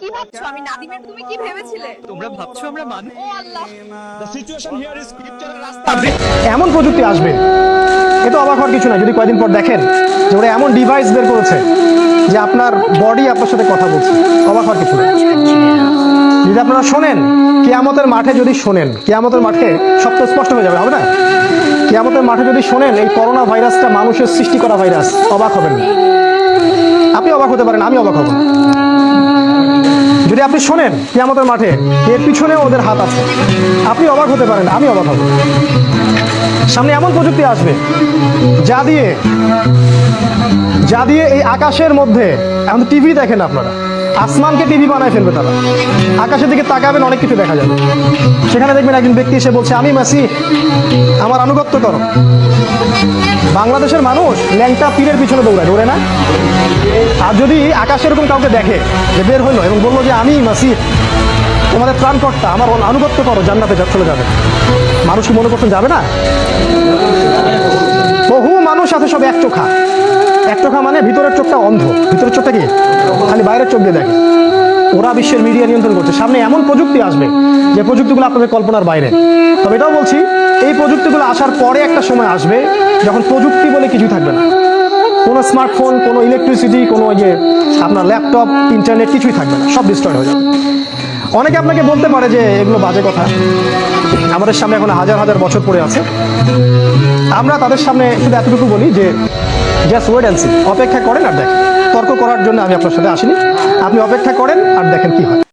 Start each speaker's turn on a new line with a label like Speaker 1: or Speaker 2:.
Speaker 1: কি ভাবছ? আমি নাদিমের তুমি কি ভেবেছিলে?
Speaker 2: তোমরা ভাবছ আমরা মানুষ?
Speaker 1: ও আল্লাহ।
Speaker 2: The situation here is scriptural রাস্তা
Speaker 3: এমন প্রযুক্তি আসবে। এ তো অবাক হওয়ার কিছু না যদি কয়েকদিন পর দেখেন যে ওরা এমন ডিভাইস বের করেছে যে আপনার বডি আপনার সাথে কথা বলছে। অবাক হওয়ার কিছু না যদি আপনারা শোনেন কেয়ামতের মাঠে যদি শোনেন কেয়ামতের মাঠে সব তো স্পষ্ট হয়ে যাবে হবে না? কেয়ামতের মাঠে যদি শোনেন এই করোনা ভাইরাসটা মানুষের সৃষ্টি করা ভাইরাস অবাক হবেন না। আপনি অবাক হতে পারেন আমি অবাক হব। আপনি শোনেন, কেয়ামতের মাঠে এর পিছনে ওদের হাত আছে। আপনি অবাক হতে পারেন, আমি অবাক হব। সামনে এমন প্রযুক্তি আসবে, যা দিয়ে যা দিয়ে এই আকাশের মধ্যে, এখন টিভি দেখেন আপনারা, আসমানকে টিভি বানায় ফেলবে তারা। আকাশের দিকে তাকাবেন, অনেক কিছু দেখা যাবে। সেখানে দেখবেন একজন ব্যক্তি এসে বলছে, আমি মাসি, আমার আনুগত্য করো। বাংলাদেশের মানুষ ল্যাংটা পীরের পিছনে দৌড়ায়, দৌড়ে না? আর যদি আকাশে এরকম কাউকে দেখে যে বের হইল এবং বলল যে আমি মাসি তোমাদের ত্রাণকর্তা আমার আনুগত্য করো, জান্নাতে চলে যাবে। মানুষ মনে করতে যাবে না? বহু মানুষ আছে সব এক চোখা। এক চোখা মানে ভিতরের চোখটা অন্ধ। ভিতরের চোখটা কি? খালি বাইরের চোখ দিয়ে দেখে। ওরা বিশ্বের মিডিয়া নিয়ন্ত্রণ করছে। সামনে এমন প্রযুক্তি আসবে যে প্রযুক্তিগুলো আপনাদের কল্পনার বাইরে। তবে এটাও বলছি, এই প্রযুক্তিগুলো আসার পরে একটা সময় আসবে যখন প্রযুক্তি বলে কিছুই থাকবে না। কোনো স্মার্টফোন কোনো ইলেকট্রিসিটি কোনো ওই যে আপনার ল্যাপটপ ইন্টারনেট কিছুই থাকবে না, সব ডিস্ট্রয় হয়ে যাবে। অনেকে আপনাকে বলতে পারে যে এগুলো বাজে কথা। আমাদের সামনে এখন হাজার হাজার বছর পড়ে আছে। আমরা তাদের সামনে শুধু এতটুকু বলি যে জাস্ট ওয়েট অ্যান্ড সি অপেক্ষা করেন আর দেখেন। তর্ক করার জন্য আমি আপনার সাথে আসিনি। আপনি অপেক্ষা করেন আর দেখেন কি হয়।